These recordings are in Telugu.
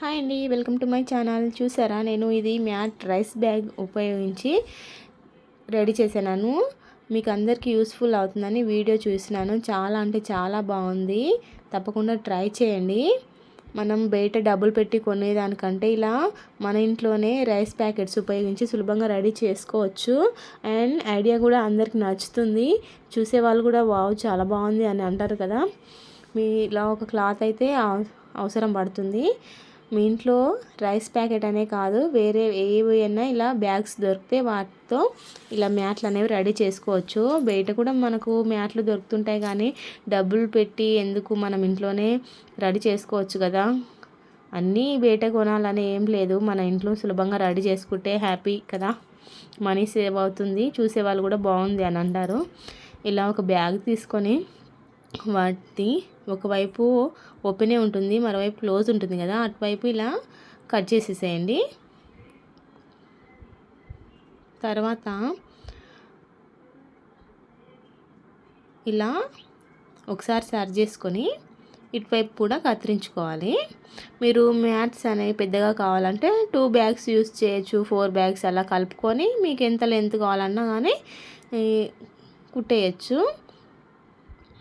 హాయ్ అండి వెల్కమ్ టు మై ఛానల్. చూసారా నేను ఇది మ్యాట్ రైస్ బ్యాగ్ ఉపయోగించి రెడీ చేశాను మీకు అందరికీ యూస్ఫుల్ అవుతుందని వీడియో చూసినాను. చాలా అంటే చాలా బాగుంది. తప్పకుండా ట్రై చేయండి. మనం బయట డబ్బులు పెట్టి కొనేదానికంటే ఇలా మన ఇంట్లోనే రైస్ ప్యాకెట్స్ ఉపయోగించి సులభంగా రెడీ చేసుకోవచ్చు. అండ్ ఐడియా కూడా అందరికి నచ్చుతుంది. చూసే వాళ్ళు కూడా వావ్ చాలా బాగుంది అని అంటారు కదా. మీ ఇలా ఒక క్లాత్ అయితే అవసరం పడుతుంది. మీ ఇంట్లో రైస్ ప్యాకెట్ అనే కాదు వేరే ఏవైనా ఇలా బ్యాగ్స్ దొరికితే వాటితో ఇలా మ్యాట్లు అనేవి రెడీ చేసుకోవచ్చు. బయట కూడా మనకు మ్యాట్లు దొరుకుతుంటాయి కానీ డబ్బులు పెట్టి ఎందుకు మనం ఇంట్లోనే రెడీ చేసుకోవచ్చు కదా? అన్నీ బయట కొనాలని ఏం లేదు. మన ఇంట్లో సులభంగా రెడీ చేసుకుంటే హ్యాపీ కదా? మనీ సేవ్ అవుతుంది. చూసేవాళ్ళు కూడా బాగుంది అని అంటారు. ఇలా ఒక బ్యాగ్ తీసుకొని వాటి ఒకవైపు ఓపెనే ఉంటుంది మరోవైపు క్లోజ్ ఉంటుంది కదా. అటువైపు ఇలా కట్ చేసేసేయండి. తర్వాత ఇలా ఒకసారి సర్చ్ చేసుకొని ఇటువైపు కూడా కత్తిరించుకోవాలి. మీరు మ్యాట్స్ అనేవి పెద్దగా కావాలంటే టూ బ్యాగ్స్ యూస్ చేయొచ్చు ఫోర్ బ్యాగ్స్ అలా కలుపుకొని మీకు ఎంత లెంత్ కావాలన్నా కానీ కుట్టేయచ్చు.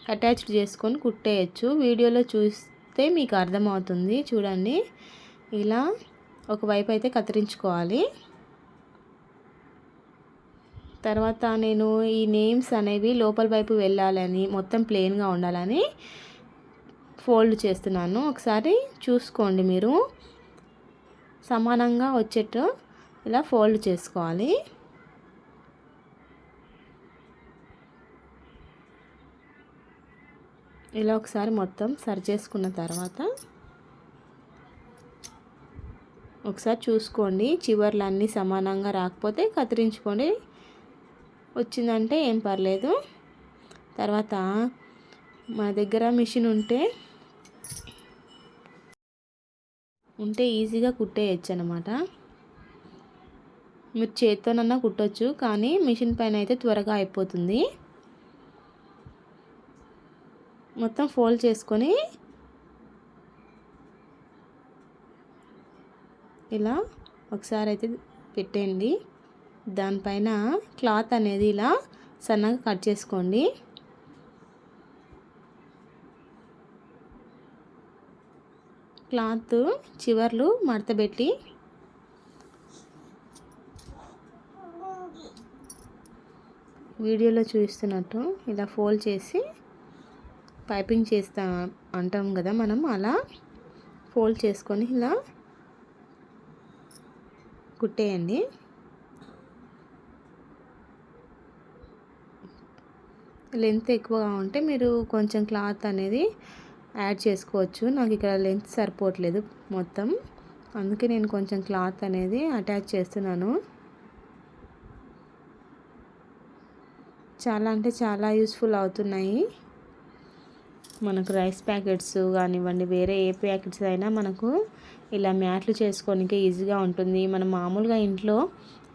అటాచ్డ్ చేసుకొని కుట్టేయచ్చు. వీడియోలో చూస్తే మీకు అర్థమవుతుంది. చూడండి. ఇలా ఒకవైపు అయితే కత్తిరించుకోవాలి. తర్వాత నేను ఈ నేమ్స్ అనేవి లోపల వైపు వెళ్ళాలని మొత్తం ప్లెయిన్గా ఉండాలని ఫోల్డ్ చేస్తున్నాను. ఒకసారి చూసుకోండి మీరు. సమానంగా వచ్చేట్టు ఇలా ఫోల్డ్ చేసుకోవాలి. ఇలా ఒకసారి మొత్తం సరి చేసుకున్న తర్వాత ఒకసారి చూసుకోండి. చివర్లు అన్నీ సమానంగా రాకపోతే కత్తిరించుకోండి వచ్చిందంటే ఏం పర్లేదు. తర్వాత మన దగ్గర మిషన్ ఉంటే ఉంటే ఈజీగా కుట్టేయచ్చు అనమాట మీరు చేత్తోనన్నా కుట్టచ్చు కానీ మిషన్ పైన అయితే త్వరగా అయిపోతుంది. మొత్తం ఫోల్డ్ చేసుకొని ఇలా ఒకసారి అయితే పెట్టండి దానిపైన క్లాత్ అనేది ఇలా సన్నగా కట్ చేసుకోండి. క్లాత్ చివర్లు మడతబెట్టి వీడియోలో చూస్తున్నట్టు ఇలా ఫోల్డ్ చేసి పైపింగ్ చేస్తా అంటాం కదా మనం అలా ఫోల్డ్ చేసుకొని ఇలా కుట్టేయండి. లెంత్ ఎక్కువగా ఉంటే మీరు కొంచెం క్లాత్ అనేది యాడ్ చేసుకోవచ్చు. నాకు ఇక్కడ లెంత్ సరిపోవట్లేదు మొత్తం. అందుకే నేను కొంచెం క్లాత్ అనేది అటాచ్ చేస్తున్నాను. చాలా అంటే చాలా యూస్ఫుల్ అవుతున్నాయి. మనకు రైస్ ప్యాకెట్స్ కానివ్వండి వేరే ఏ ప్యాకెట్స్ అయినా మనకు ఇలా మ్యాట్లు చేసుకోనికి ఈజీగా ఉంటుంది. మనం మామూలుగా ఇంట్లో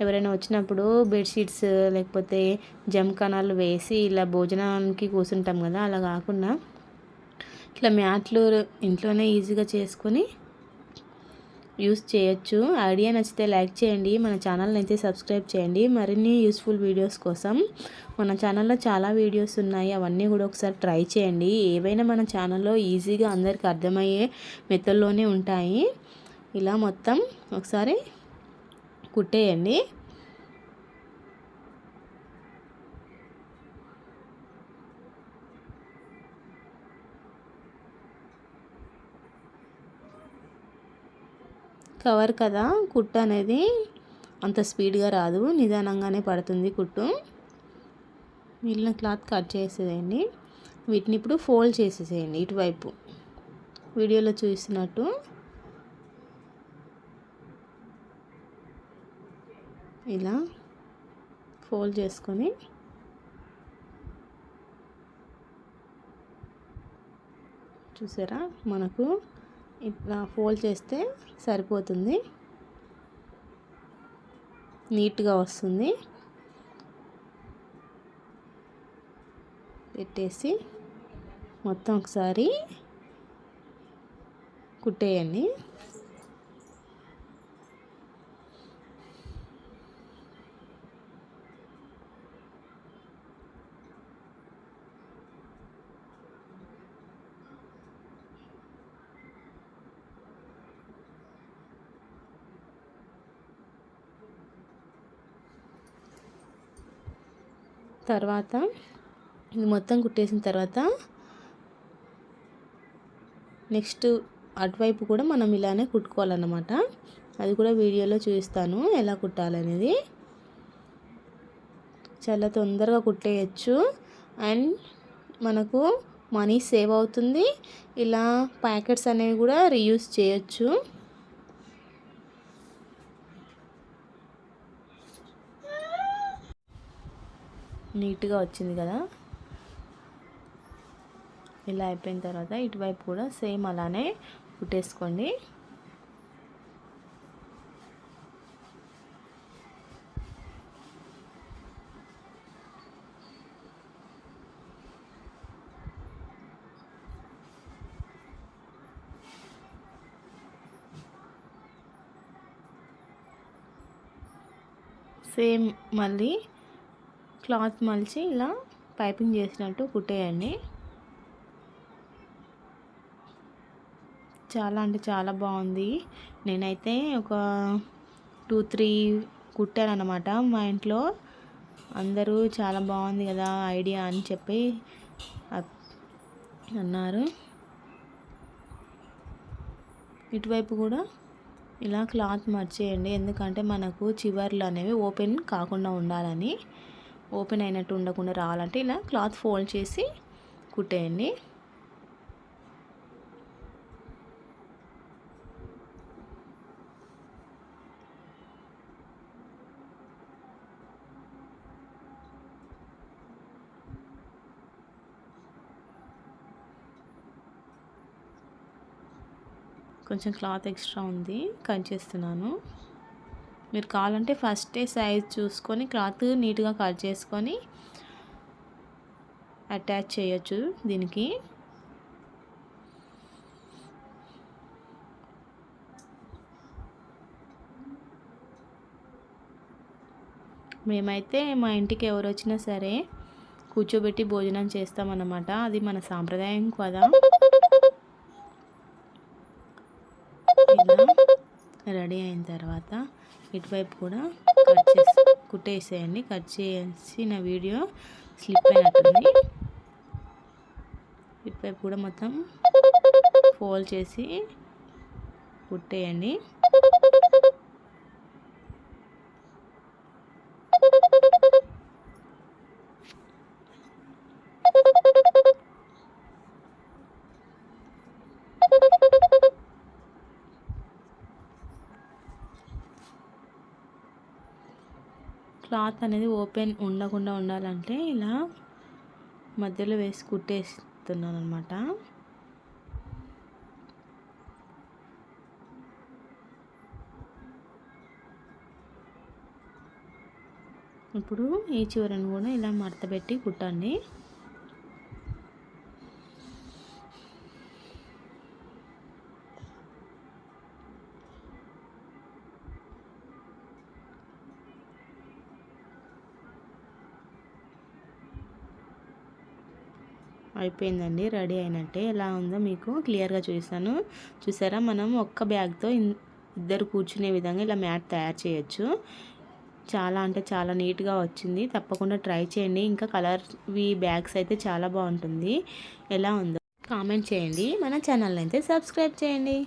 ఎవరైనా వచ్చినప్పుడు బెడ్షీట్స్ లేకపోతే జంకనాలు వేసి ఇలా భోజనానికి కూర్చుంటాం కదా అలా కాకుండా ఇట్లా మ్యాట్లు ఇంట్లోనే ఈజీగా చేసుకొని యూస్ చేయొచ్చు. ఐడియా నచ్చితే లైక్ చేయండి. మన ఛానల్ని అయితే సబ్స్క్రైబ్ చేయండి. మరిన్ని యూస్ఫుల్ వీడియోస్ కోసం మన ఛానల్లో చాలా వీడియోస్ ఉన్నాయి. అవన్నీ కూడా ఒకసారి ట్రై చేయండి. ఏవైనా మన ఛానల్లో ఈజీగా అందరికి అర్థమయ్యే మెథడ్లోనే ఉంటాయి. ఇలా మొత్తం ఒకసారి కుట్టేయండి. కవర్ కదా కుట్టు అనేది. అంత స్పీడ్గా రాదు నిదానంగానే పడుతుంది కుట్టు. మిగిలిన క్లాత్ కట్ చేసేయండి వీటిని ఇప్పుడు ఫోల్డ్ చేసేసేయండి ఇటువైపు. వీడియోలో చూసినట్టు. ఇలా ఫోల్డ్ చేసుకొని. చూసారా? మనకు ఇట్లా ఫోల్డ్ చేస్తే సరిపోతుంది. నీట్గా వస్తుంది. పెట్టేసి మొత్తం ఒకసారి కుట్టేయండి. తర్వాత ఇది మొత్తం కుట్టేసిన తర్వాత నెక్స్ట్ అటువైపు కూడా మనం ఇలానే కుట్టుకోవాలన్నమాట. అది కూడా వీడియోలో చూపిస్తాను ఎలా కుట్టాలనేది. చాలా తొందరగా కుట్టేయచ్చు. అండ్ మనకు మనీ సేవ్ అవుతుంది. ఇలా ప్యాకెట్స్ అనేవి కూడా రీయూస్ చేయొచ్చు. నీట్గా వచ్చింది కదా? ఇలా అయిపోయిన తర్వాత ఇటువైపు కూడా సేమ్ అలానే కుట్టేసుకోండి. సేమ్ మళ్ళీ క్లాత్ మలిచి ఇలా పైపింగ్ చేసినట్టు కుట్టేయండి. చాలా అంటే చాలా బాగుంది. నేనైతే ఒక టూ త్రీ కుట్టాను అనమాట మా ఇంట్లో అందరూ చాలా బాగుంది కదా ఐడియా అని చెప్పి అన్నారు. ఇటువైపు కూడా ఇలా క్లాత్ మర్చేయండి. ఎందుకంటే మనకు చివర్లు అనేవి ఓపెన్ కాకుండా ఉండాలని ఓపెన్ అయినట్టు ఉండకుండా రావాలంటే ఇలా క్లాత్ ఫోల్డ్ చేసి కుట్టేయండి. కొంచెం క్లాత్ ఎక్స్ట్రా ఉంది కట్ చేస్తున్నాను. మీరు కావాలంటే ఫస్టే సైజ్ చూసుకొని క్లాత్ నీట్గా కట్ చేసుకొని అటాచ్ చేయొచ్చు దీనికి. మేమైతే మా ఇంటికి ఎవరు వచ్చినా సరే కూర్చోబెట్టి భోజనం చేస్తామన్నమాట. అది మన సాంప్రదాయం కదా. రెడీ అయిన తర్వాత ఇటువైపు కూడా కట్ చేసి కుట్టేసేయండి. కట్ చేసి నా వీడియో స్లిప్ అయినట్టుంది. ఇటువైపు కూడా మొత్తం ఫోల్డ్ చేసి కుట్టేయండి. క్లాత్ అనేది ఓపెన్ ఉండకుండా ఉండాలంటే ఇలా మధ్యలో వేసి కుట్టేస్తున్నాను అనమాట ఇప్పుడు ఈ చివరను కూడా ఇలా మడతపెట్టి కుట్టండి. అయిపోయిందండి రెడీ అయినట్టే. ఎలా ఉందో మీకు క్లియర్గా చూసాను చూసారా మనం ఒక్క బ్యాగ్తో ఇద్దరు కూర్చునే విధంగా ఇలా మ్యాట్ తయారు చేయొచ్చు. చాలా అంటే చాలా నీట్గా వచ్చింది. తప్పకుండా ట్రై చేయండి. ఇంకా కలర్వి బ్యాగ్స్ అయితే చాలా బాగుంటుంది. ఎలా ఉందో కామెంట్ చేయండి. మన ఛానల్ అయితే సబ్స్క్రైబ్ చేయండి.